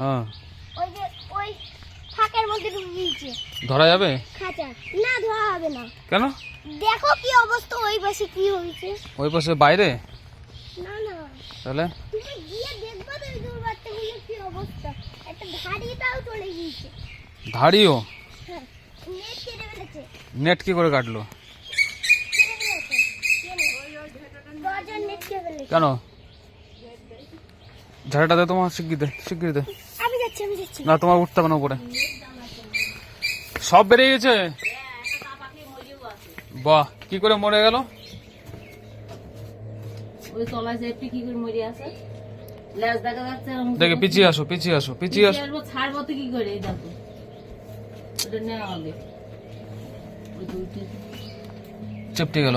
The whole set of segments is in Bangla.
হ্যাঁ। ওই যে ওই ফাঁকের মধ্যে ঢুকে গিয়েছে ধরা যাবে? খাঁচা। না ধোয়া হবে না। কেন? দেখো কি অবস্থা ওই পাশে কি হয়েছে। ওই পাশে বাইরে? না না। তাহলে? তুমি গিয়ে দেখবা তো বাচ্চাগুলোর কি অবস্থা। একটা ধাড়িটাও চলে গিয়েছে। ধাড়িও? হ্যাঁ নেট কেটে ফেলেছে। নেট কি করে কাটলো? কেন? ঝাড়াটা দে তোমার শিগগির দে শিগগির দে। না তোমার উঠতে হবে না উপরে। সব বেরিয়ে গেছে? বাহ কি করে মরে গেল? ওই তলায় যে একটু কি করে মরে আছে? লেজ দেখা পিছিয়ে আসো পিছিয়ে আসো পিছিয়ে আসো। ছাড়বো তো কি করে দেখো। ওটা নেওয়া হবে। চেপটে গেল।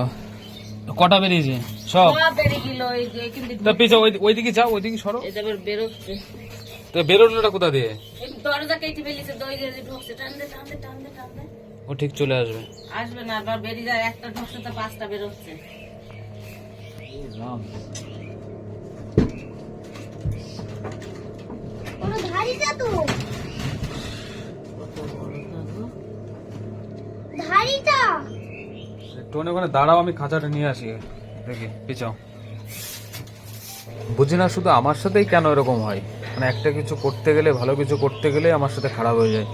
কটা বেরিয়েছে? সব। সব বেরিয়ে গেল এই যে তা পিছিয়ে ওই ওইদিকে যাও ওইদিকে সরো। বেরোচ্ছে। তো বেরোলোটা কোথা দিয়ে? দরজা কেটে ফেলেছে দই গেছে ঢুকছে। টানতে টানতে টানতে টানতে। ও ঠিক চলে আসবে। আসবে না আবার বেরিয়ে যায় একটা ঢুকছে তো পাঁচটা বেরোচ্ছে। কোনো ধাড়িটা তো। ধাড়িটা একটুখানি ওখানে দাঁড়াও আমি খাঁচাটা নিয়ে আসি। দেখি পিছাও। বুঝি না শুধু আমার সাথেই কেন এরকম হয়? মানে একটা কিছু করতে গেলে, ভালো কিছু করতে গেলে আমার সাথে খারাপ হয়ে যায়।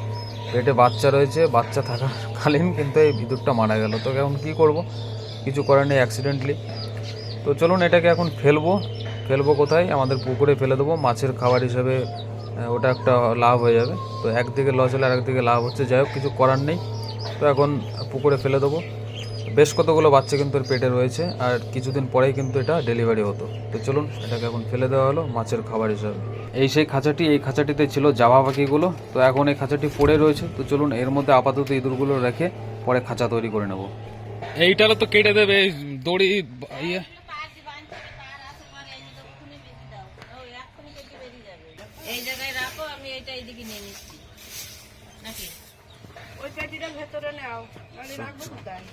পেটে বাচ্চা রয়েছে, বাচ্চা থাকাকালীন কিন্তু এই ভিতরটা মারা গেল। তো এখন কি করব? কিছু করার নেই অ্যাক্সিডেন্টলি তো চলুন এটাকে এখন ফেলব। ফেলব কোথায়? আমাদের পুকুরে ফেলে দেবো। মাছের খাবার হিসেবে ওটা একটা লাভ হয়ে যাবে। তো একদিকে লস হলে আরেকদিকে লাভ হচ্ছে। যাই হোক, কিছু করার নেই। তো এখন পুকুরে ফেলে দেবো। বেশ কতগুলো বাচ্চা কিন্তু এর পেটে রয়েছে আর কিছুদিন পরেই কিন্তু এটা ডেলিভারি হতো। তো চলুন এটাকে এখন ফেলে দেওয়া হলো মাছের খাবার হিসাবে। এই সেই খাঁচাটি এই খাঁচাটিতে ছিল জামা পাখিগুলো তো এখন এই খাঁচাটি পড়ে রয়েছে। তো চলুন এর মধ্যে আপাতত ইঁদুরগুলো রেখে পরে খাঁচা তৈরি করে নেব। এইটারও তো কেটে দেবে দড়ি ইয়ে। এই জায়গায় রাখো আমি এটা এইদিকে নিয়ে নিচ্ছি। নাকি? ওই পেটিটা ভেতরে নাও নাহলে রাখব কোথায়?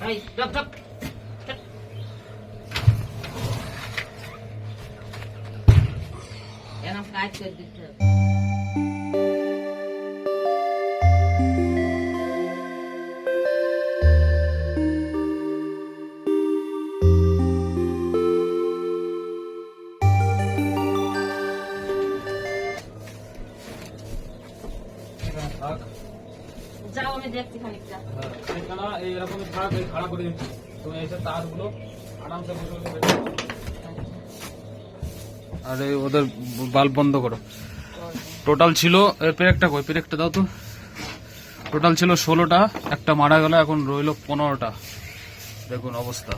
Ay, drop, drop. Yan ang flat ko dito. যাও আমি দেখছি খানিকটা। এইরকমই থাক এই খাড়া করে দিচ্ছি তুমি এসে তারগুলো আরামসে বসে বসে বের আরে ওদের বাল্ব বন্ধ করো। টোটাল ছিল পেরেকটা কই? পেরেকটা দাও তো। টোটাল ছিল ষোলোটা একটা মারা গেল এখন রইল পনেরোটা। দেখুন অবস্থা।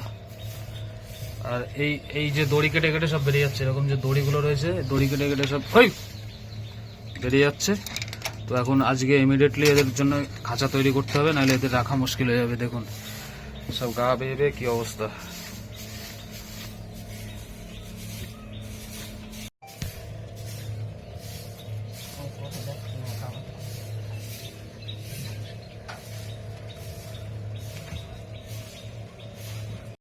আর এই এই যে দড়ি কেটে কেটে সব বেরিয়ে যাচ্ছে এরকম যে দড়িগুলো রয়েছে দড়ি কেটে কেটে সব ওই বেরিয়ে যাচ্ছে। তো এখন আজকে ইমিডিয়েটলি এদের জন্য খাঁচা তৈরি করতে হবে, নাহলে এদের রাখা মুশকিল হয়ে যাবে, দেখুন। সব গা বেয়ে কি অবস্থা।